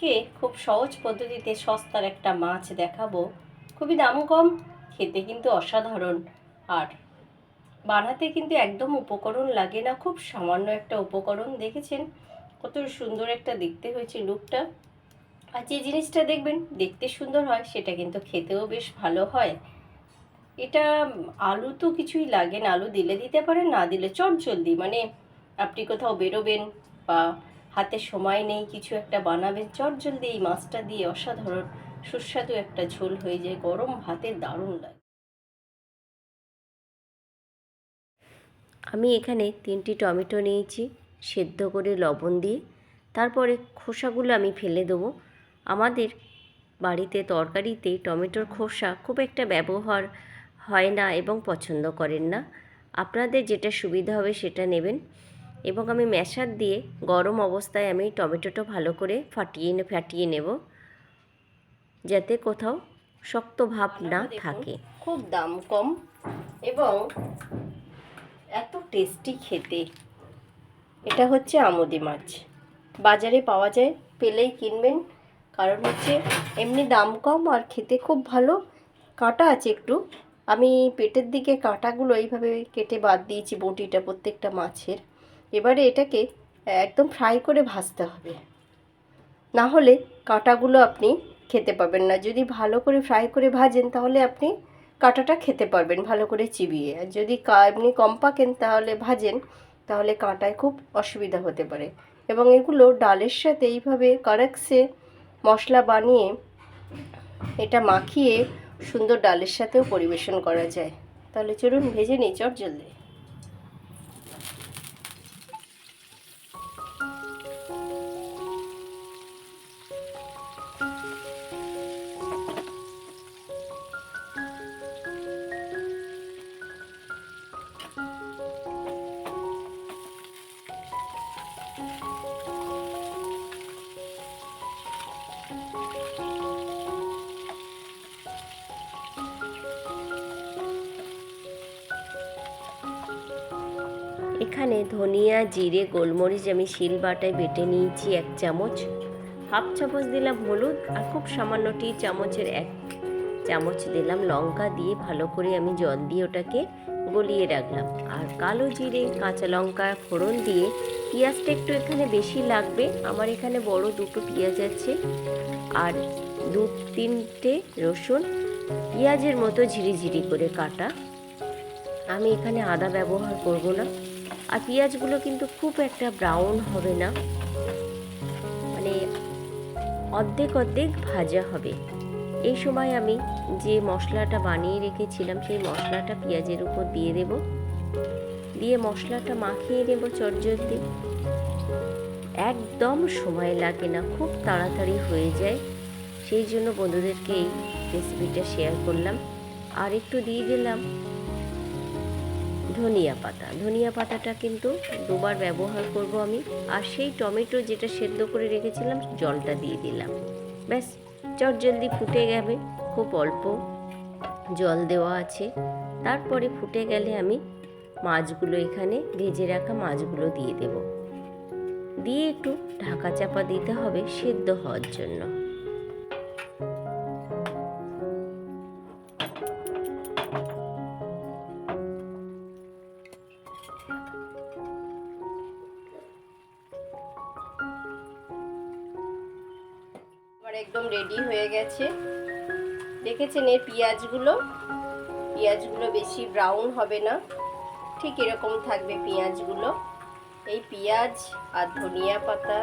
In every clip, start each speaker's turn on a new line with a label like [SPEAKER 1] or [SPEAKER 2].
[SPEAKER 1] আজকে খুব সহজ পদ্ধতিতে সস্তার একটা মাছ দেখাবো। খুবই দাম কম, খেতে কিন্তু অসাধারণ। আর বানাতে কিন্তু একদম উপকরণ লাগে না, খুব সামান্য একটা উপকরণ, দেখেছেন? কত সুন্দর একটা দেখতে হয়েছে লুকটা। আর যে জিনিসটা দেখবেন, দেখতে সুন্দর হয়, সেটা কিন্তু খেতেও বেশ ভালো হয়। এটা আলু তো কিছুই লাগে না, আলু দিলে দিতে পারেন, না দিলে চট জলদি মানে আপনি কোথাও বেরোবেন বা হাতে সময় নেই, কিছু একটা বানাবেন। চট জলদি এই মাছটা দিয়ে অসাধারণ, সুস্বাদু একটা ঝোল হয়ে যায়। গরম ভাতে দারুণ লাগে। আমি এখানে তিনটি টমেটো নিয়েছি, সেদ্ধ করে লবণ দিয়ে। তারপরে খোসাগুলো আমি ফেলে দেবো। আমাদের বাড়িতে তরকারিতে টমেটোর খোসা খুব একটা ব্যবহার হয় না এবং পছন্দ করেন না। আপনাদের যেটা সুবিধা হবে সেটা নেবেন। এবং আমি ম্যাশার দিয়ে গরম অবস্থায় আমি টমেটোটা ভালো করে ফাটিয়ে নে ফাটিয়ে নেব যাতে কোথাও শক্ত ভাব না থাকে। খুব দাম কম এবং এত টেস্টি খেতে। এটা হচ্ছে আমোদি মাছ। বাজারে পাওয়া যায় পেলেই কিনবেন। কারণ হচ্ছে এমনি দাম কম আর খেতে খুব ভালো। কাঁটা আছে একটু। আমি পেটের দিকে কাঁটাগুলো এইভাবে কেটে বাদ দিয়েছি বটিটা প্রত্যেকটা মাছের। এবারে এটাকে একদম ফ্রাই করে ভাজতে হবে। না হলে কাঁটাগুলো আপনি খেতে পাবেন না। যদি ভালো করে ফ্রাই করে ভাজেন তাহলে আপনি কাঁটাটা খেতে পারবেন, ভালো করে চিবিয়ে। আর যদি এমনি কম পাকেন তাহলে ভাজেন, তাহলে কাঁটায় খুব অসুবিধা হতে পারে। এবং এগুলো ডালের সাথে এইভাবে কারাক্সে মশলা বানিয়ে এটা মাখিয়ে সুন্দর ডালের সাথেও পরিবেশন করা যায়। তাহলে চলুন ভেজে নিই চট জলদি। এখানে ধনিয়া, জিরে, গোলমরিচ আমি শিল বাটায় বেটে নিয়েছি এক চামচ। হাফ চামচ দিলাম হলুদ আর খুব সামান্য টি চামচের এক চামচ দিলাম লঙ্কা দিয়ে ভালো করে আমি জল দিয়ে ওটাকে গলিয়ে রাখলাম। আর কালো জিরে, কাঁচা লঙ্কা ফোড়ন দিয়ে পেঁয়াজটা একটু এখানে বেশি লাগবে। আমার এখানে বড় দুটো পেঁয়াজ আছে আর দু তিনটে রসুন। পেঁয়াজের মতো ঝিরিঝিরি করে কাটা। আমি এখানে আদা ব্যবহার করব না। আর পেঁয়াজগুলো কিন্তু খুব একটা ব্রাউন হবে না। মানে অর্ধেক অর্ধেক ভাজা হবে। এই সময় আমি যে মশলাটা বানিয়ে রেখেছিলাম, সেই মশলাটা পেঁয়াজের উপর দিয়ে দেব। দিয়ে মশলাটা মাখিয়ে নেব চটজলদি। একদম সময় লাগে না, খুব তাড়াতাড়ি হয়ে যায়। সেই জন্য বন্ধুদেরকে এই রেসিপিটা শেয়ার করলাম। আর একটু দিয়ে দিলাম। ধনিয়া পাতা। ধনিয়া পাতাটা কিন্তু দুবার ব্যবহার করব আমি। আর সেই টমেটো যেটা সেদ্ধ করে রেখেছিলাম, জলটা দিয়ে দিলাম। ব্যাস, চট জলদি ফুটে যাবে খুব অল্প জল দেওয়া আছে। তারপরে ফুটে গেলে আমি মাছগুলো এখানে ভেজে রাখা মাছগুলো দিয়ে দেব। দিয়ে একটু ঢাকা চাপা দিতে হবে সেদ্ধ হওয়ার জন্য। একদম রেডি হয়ে গেছে। দেখেছেন এই পেঁয়াজগুলো? পেঁয়াজগুলো বেশি ব্রাউন হবে না। ঠিক এরকম থাকবে পেঁয়াজগুলো। এই পেঁয়াজ আর ধনিয়া পাতা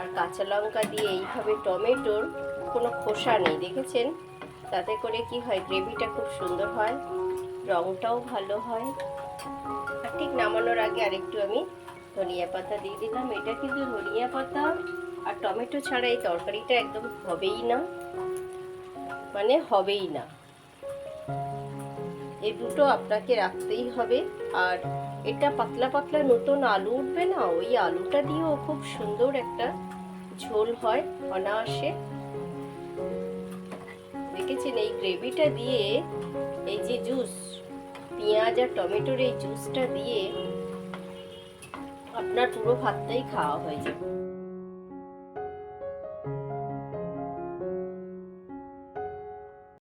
[SPEAKER 1] আর কাঁচা লঙ্কা দিয়ে এইভাবে টমেটোর কোনো খোসা নেই, দেখেছেন? তাতে করে কি হয়, গ্রেভিটা খুব সুন্দর হয় রঙটাও ভালো হয়। আর ঠিক নামানোর আগে আরেকটু আমি ধনিয়া পাতা দিয়ে দিলাম। এটা কিন্তু ধনিয়া পাতা আর টমেটো ছাড়া এই তরকারিটা একদম হবেই না। মানে হবেই না। এই দুটো আপনাকে রাখতেই হবে। আর এটা পাতলা পাতলা নতুন আলু উঠবে না, ওই আলুটা দিয়েও খুব সুন্দর একটা ঝোল হয় অনায়াসে। দেখেছেন, এই গ্রেভিটা দিয়ে এই যে জুস, পেঁয়াজ আর টমেটোর এই জুসটা দিয়ে আপনার পুরো ভাতটাই খাওয়া হয়ে যাবে।